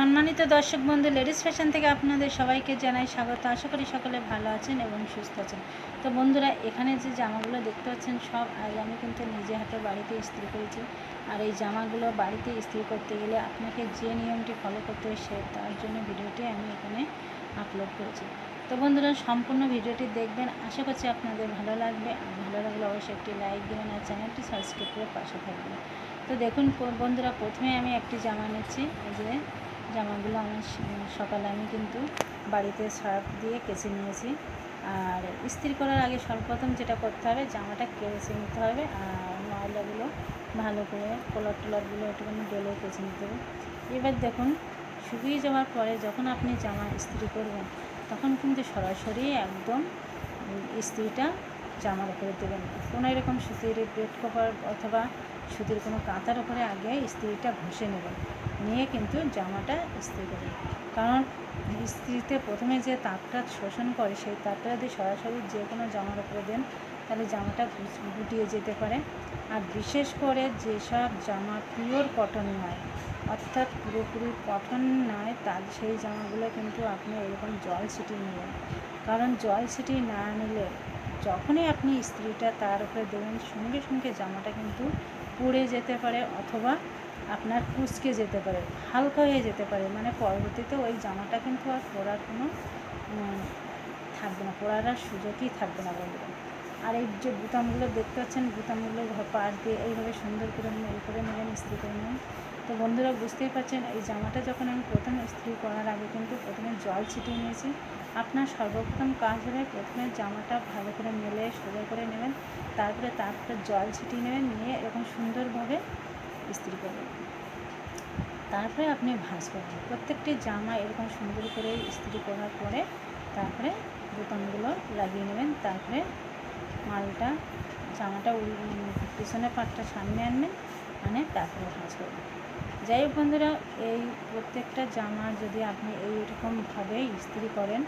সম্মানিত দর্শক বন্ধু, লেডিস ফ্যাশন থেকে আপনাদের সবাইকে জানাই স্বাগত। আশা করি সকলে ভালো আছেন এবং সুস্থ আছেন। তো বন্ধুরা, এখানে যে জামাগুলো দেখতে পাচ্ছেন সব, আজ আমি কিন্তু নিজে হাতে বাড়িতে ইস্ত্রি করেছি। আর এই জামাগুলো বাড়িতে ইস্ত্রি করতে গেলে আপনাকে যে নিয়মটি ফলো করতে হয় সে, তার জন্য ভিডিওটি আমি এখানে আপলোড করেছি। তো বন্ধুরা, সম্পূর্ণ ভিডিওটি দেখবেন। আশা করছি আপনাদের ভালো লাগবে। আর ভালো লাগলে অবশ্যই একটি লাইক দেবেন আর চ্যানেলটি সাবস্ক্রাইব করে পাশে থাকবেন। তো দেখুন বন্ধুরা, প্রথমে আমি একটি জামা নিচ্ছি। এই যে জামাগুলো আমি সকালে আমি কিন্তু বাড়িতে সার্ফ দিয়ে কেচে নিয়েছি। আর ইস্ত্রি করার আগে সর্বপ্রথম যেটা করতে হবে, জামাটা কেচে নিতে হবে আর ময়লাগুলো ভালো করে, কলার টলারগুলো একটুখানি ডলে কেচে নিতে হবে। এবার দেখুন, শুকিয়ে যাওয়ার পরে যখন আপনি জামা ইস্ত্রি করবেন, তখন কিন্তু সরাসরি একদম ইস্ত্রিটা জামার উপরে দেবেন কোনো এরকম সুতির বেড কভার অথবা সুতির কোনো কাঁথার উপরে আগে ইস্ত্রিটা ঘষে নেবেন। নিয়ে কিন্তু জামাটা ইস্ত্রি করবেন কারণ ইস্ত্রিতে প্রথমে যে তাপটা শোষণ করে, সেই তাপটা যদি সরাসরি যে কোনো জামার উপরে দেন, তাহলে জামাটা গুটিয়ে যেতে পারে। আর বিশেষ করে যেসব জামা পিওর কটন নয় অর্থাৎ পুরোপুরি কটন নয়, তার সেই জামাগুলো কিন্তু আপনি এরকম জল ছিটিয়ে নেবেন। কারণ জল ছিটিয়ে না নিলে যখনই আপনি ইস্ত্রিটা তার উপরে দেবেন, সঙ্গে সঙ্গে জামাটা কিন্তু পুড়ে যেতে পারে অথবা আপনার কুচকে যেতে পারে, হালকা হয়ে যেতে পারে। মানে পরবর্তীতে ওই জামাটা কিন্তু আর পরার কোনো থাকবে না, পরার আর সুযোগই থাকবে না বন্ধুরা। আর এই যে বুতামগুলো দেখতে পাচ্ছেন, বুতামগুলো পাড় দিয়ে এইভাবে সুন্দর করে এই করে নেবেন ইস্ত্রি করে নেবেন তো বন্ধুরা বুঝতেই পারছেন, এই জামাটা যখন আমি প্রথম ইস্ত্রি করার আগে কিন্তু প্রথমে জল ছিটিয়ে নিয়েছি। আপনার সর্বপ্রথম কাজ হলে প্রথমে জামাটা ভালো করে মেলে, সোজা করে নেবেন। তারপরে তারপরে জল ছিটিয়ে নেবেন, নিয়ে এরকম সুন্দরভাবে ইস্ত্রি করবেন তারপরে আপনি ভাঁজ করবেন। প্রত্যেকটি জামা এরকম সুন্দর করে ইস্ত্রি করার পরে তারপরে বোতামগুলো লাগিয়ে নেবেন। তারপরে মালটা, জামাটা পিছনের পাটটা সামনে আনবেন, আনে তারপরে ভাঁজ করবেন। যাই হোক বন্ধুরা, এই প্রত্যেকটা জামা যদি আপনি এইরকমভাবে ইস্ত্রি করেন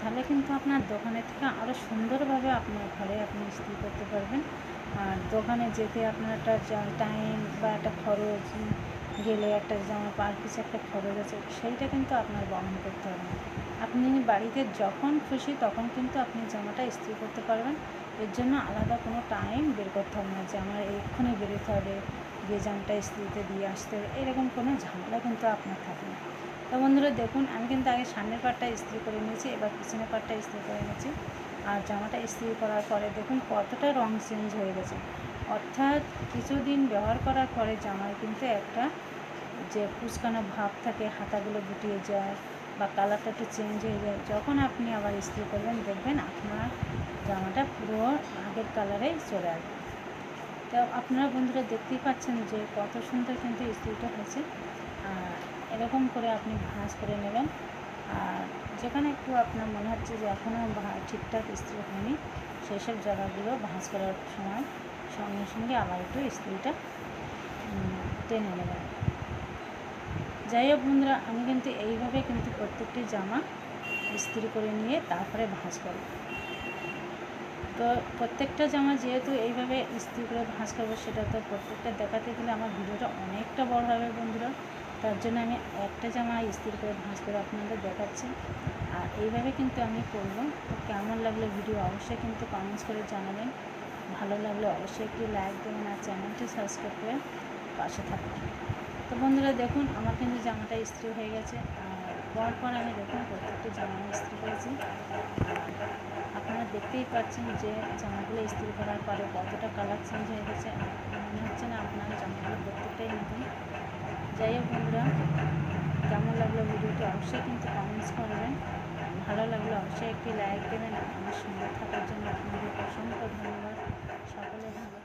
তাহলে কিন্তু আপনার দোকানের থেকে আরও সুন্দরভাবে আপনার ঘরে আপনি ইস্ত্রি করতে পারবেন। আর দোকানে যেতে আপনার একটা টাইম বা একটা খরচ, গেলে একটা জামা পার পিছু একটা খরচ আছে, সেইটা কিন্তু আপনার বহন করতে হবে। না আপনি বাড়িতে যখন খুশি তখন কিন্তু আপনি জামাটা ইস্ত্রি করতে পারবেন। এর জন্য আলাদা কোনো টাইম বের করতে হবে না যে আমার এক্ষুনি বেরোতে হবে গিয়ে জামাটা ইস্ত্রিতে দিয়ে আসতে হবে, এরকম কোনো ঝামেলা কিন্তু আপনার থাকে না। তো বন্ধুরা দেখুন, আমি কিন্তু আগে সামনের পাটটা ইস্ত্রি করে নিয়েছি, এবার পিছনের পাটটা ইস্ত্রি করে নিয়েছি। আর জামাটা ইস্ত্রি করার পরে দেখুন কতটা রং চেঞ্জ হয়ে গেছে। অর্থাৎ কিছুদিন ব্যবহার করার পরে জামায় কিন্তু একটা যে কুচকানো ভাব থাকে, হাতাগুলো গুটিয়ে যায় বা কালারটা একটু চেঞ্জ হয়ে যায়, যখন আপনি আবার ইস্ত্রি করবেন, দেখবেন আপনার জামাটা পুরো আগের কালারে চলে আসবে। তো আপনারা বন্ধুরা দেখতেই পাচ্ছেন যে কত সুন্দর কিন্তু ইস্ত্রিটা হয়েছে। আর এরকম করে আপনি ভাঁজ করে নেবেন। আর যেখানে একটু আপনার মনে হচ্ছে যে এখনও ঠিকঠাক ইস্ত্রি হয়নি সেই সব জায়গাগুলো ভাঁজ করার সময় সঙ্গে সঙ্গে আবার একটু ইস্ত্রিটা টেনে নেবেন। যাই হোক বন্ধুরা, আমি কিন্তু এইভাবে কিন্তু প্রত্যেকটি জামা ইস্ত্রি করে নিয়ে তারপরে ভাঁজ করব। তো প্রত্যেকটা জামা যেহেতু এইভাবে ইস্ত্রি করে ভাঁজ করব, সেটা তো প্রত্যেকটা দেখাতে গেলে আমার ভিডিওটা অনেকটা বড় হবে বন্ধুরা। তার জন্য আমি একটা জামা ইস্ত্রি করে ভাঁজ করে আপনাদের দেখাচ্ছি। আর এইভাবে কিন্তু আমি করব। তো কেমন লাগল ভিডিও অবশ্যই কিন্তু কমেন্টস করে জানাবেন। ভালো লাগলে অবশ্যই একটি লাইক দেবেন আর চ্যানেলটি সাবস্ক্রাইব করে পাশে থাকবেন। তো বন্ধুরা দেখুন, আমার কিন্তু জামাটা ইস্ত্রি হয়ে গেছে। আর পর পর আমি দেখুন প্রত্যেকটি জামা ইস্ত্রি করেছি। আপনারা দেখতেই পাচ্ছেন যে জামাগুলো ইস্ত্রি করার পরে কতটা কালার চেঞ্জ হয়ে গেছে। মনে হচ্ছে না আপনার জামাগুলো প্রত্যেকটাই নতুন। যাই হোক বন্ধুরা, কেমন লাগল ভিডিওটি অবশ্যই কিন্তু কমেন্টস করবেন। ভালো লাগল অবশ্যই একটি লাইক দেবেন। আমার সঙ্গে থাকার জন্য আপনাদের অসংখ্য ধন্যবাদ। সকলে ভালো